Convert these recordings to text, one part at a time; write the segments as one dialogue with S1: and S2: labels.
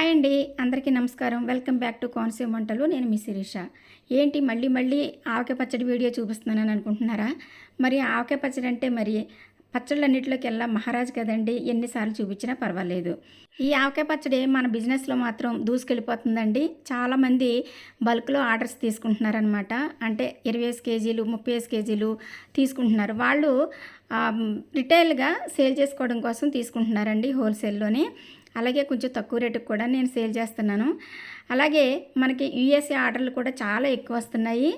S1: Hi అండి అందరికీ నమస్కారం. వెల్కమ్ బ్యాక్ టు కోనసీమ వంటలు. నేను మీ శిరీష. ఏంటి మళ్ళీ మళ్ళీ ఆవకాయ పచ్చడి వీడియో చూపిస్తున్నానని అనుకుంటున్నారా? మరి ఆవకాయ పచ్చడి అంటే మరి పచ్చళ్ళన్నింటిలోకి వెళ్ళా మహారాజు కదండి. ఎన్నిసార్లు చూపించినా పర్వాలేదు. ఈ ఆవకాయ పచ్చడి మన బిజినెస్లో మాత్రం దూసుకెళ్ళిపోతుందండి. చాలామంది బల్క్లో ఆర్డర్స్ తీసుకుంటున్నారనమాట అంటే ఇరవై వేసి కేజీలు ముప్పై వేసు కేజీలు తీసుకుంటున్నారు. వాళ్ళు రిటైల్గా సేల్ చేసుకోవడం కోసం తీసుకుంటున్నారండి హోల్సేల్లోనే. అలాగే కొంచెం తక్కువ రేటుకు కూడా నేను సేల్ చేస్తున్నాను. అలాగే మనకి యూఎస్ఏ ఆర్డర్లు కూడా చాలా ఎక్కువ వస్తున్నాయి.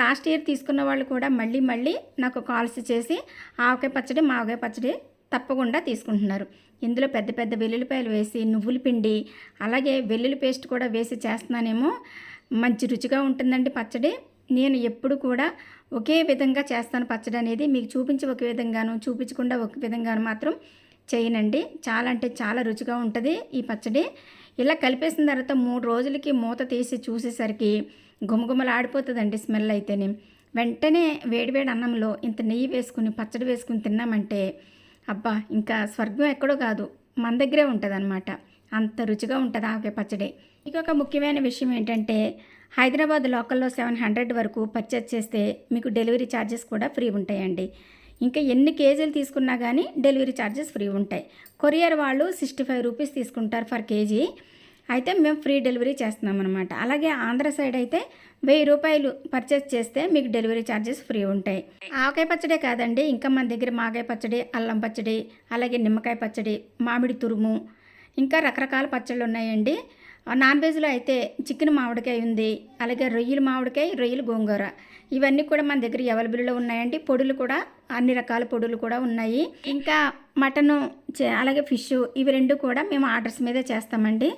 S1: లాస్ట్ ఇయర్ తీసుకున్న వాళ్ళు కూడా మళ్ళీ మళ్ళీ నాకు కాల్స్ చేసి ఆవకాయ పచ్చడి మావకాయ పచ్చడి తప్పకుండా తీసుకుంటున్నారు. ఇందులో పెద్ద పెద్ద వెల్లుల్లిపాయలు వేసి నువ్వుల పిండి అలాగే వెల్లుల్లి పేస్ట్ కూడా వేసి చేస్తున్నానేమో. మంచి రుచిగా ఉంటుందండి పచ్చడి. నేను ఎప్పుడు కూడా ఒకే విధంగా చేస్తాను పచ్చడి అనేది. మీకు చూపించి ఒక విధంగాను చూపించకుండా ఒక విధంగాను మాత్రం చేయనండి. చాలా అంటే చాలా రుచిగా ఉంటుంది ఈ పచ్చడి. ఇలా కలిపేసిన తర్వాత మూడు రోజులకి మూత తీసి చూసేసరికి గుమగుమలు ఆడిపోతుందండి స్మెల్ అయితేనే. వెంటనే వేడివేడి అన్నంలో ఇంత నెయ్యి వేసుకుని పచ్చడి వేసుకుని తిన్నామంటే అబ్బా! ఇంకా స్వర్గం ఎక్కడో కాదు మన దగ్గరే ఉంటుంది అంత రుచిగా ఉంటుంది ఆవకాయ పచ్చడి. ఇంకొక ముఖ్యమైన విషయం ఏంటంటే హైదరాబాద్ లోకల్లో సెవెన్ హండ్రెడ్ వరకు పర్చేస్ చేస్తే మీకు డెలివరీ ఛార్జెస్ కూడా ఫ్రీ ఉంటాయండి. ఇంకా ఎన్ని కేజీలు తీసుకున్నా కానీ డెలివరీ ఛార్జెస్ ఫ్రీ ఉంటాయి. కొరియర్ వాళ్ళు సిక్స్టీ ఫైవ్ రూపీస్ తీసుకుంటారు ఫర్ కేజీ. అయితే మేము ఫ్రీ డెలివరీ చేస్తున్నాం అనమాట అలాగే ఆంధ్ర సైడ్ అయితే వెయ్యి రూపాయలు పర్చేస్ చేస్తే మీకు డెలివరీ ఛార్జెస్ ఫ్రీ ఉంటాయి. ఆవకాయ పచ్చడే కాదండి ఇంకా మన దగ్గర మాగాయ పచ్చడి అల్లం పచ్చడి అలాగే నిమ్మకాయ పచ్చడి మామిడి తురుము ఇంకా రకరకాల పచ్చళ్ళు ఉన్నాయండి. నాన్ వెజ్లో అయితే చికెన్ మామిడికాయ ఉంది అలాగే రొయ్యలు మామిడికాయ రొయ్యలు గోంగూర. ఇవన్నీ కూడా మన దగ్గర అవైలబుల్లో ఉన్నాయండి. పొడులు కూడా అన్ని రకాల పొడులు కూడా ఉన్నాయి. ఇంకా మటను చే- అలాగే ఫిష్ ఇవి రెండు కూడా మేము ఆర్డర్స్ మీద చేస్తామండి.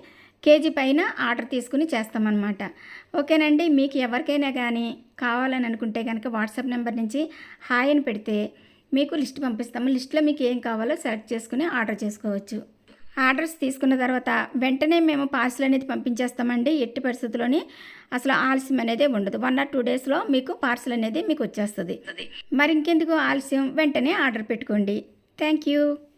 S1: కేజీ పైన ఆర్డర్ తీసుకుని చేస్తామన్నమాట. ఓకేనండి మీకు ఎవరికైనా కానీ కావాలని అనుకుంటే కనుక వాట్సాప్ నెంబర్ నుంచి హాయ్ అని పెడితే మీకు లిస్ట్ పంపిస్తాము. లిస్ట్లో మీకు ఏం కావాలో సెలెక్ట్ చేసుకుని ఆర్డర్ చేసుకోవచ్చు. ఆర్డర్స్ తీసుకున్న తర్వాత వెంటనే మేము పార్సిల్ అనేది పంపించేస్తామండి ఎట్టి పరిస్థితుల్లోని. అసలు ఆలస్యం అనేది ఉండదు. వన్ ఆర్ టూ డేస్లో మీకు పార్సిల్ అనేది మీకు వచ్చేస్తుంది. మరి ఇంకెందుకు ఆలస్యం? వెంటనే ఆర్డర్ పెట్టుకోండి. Thank you.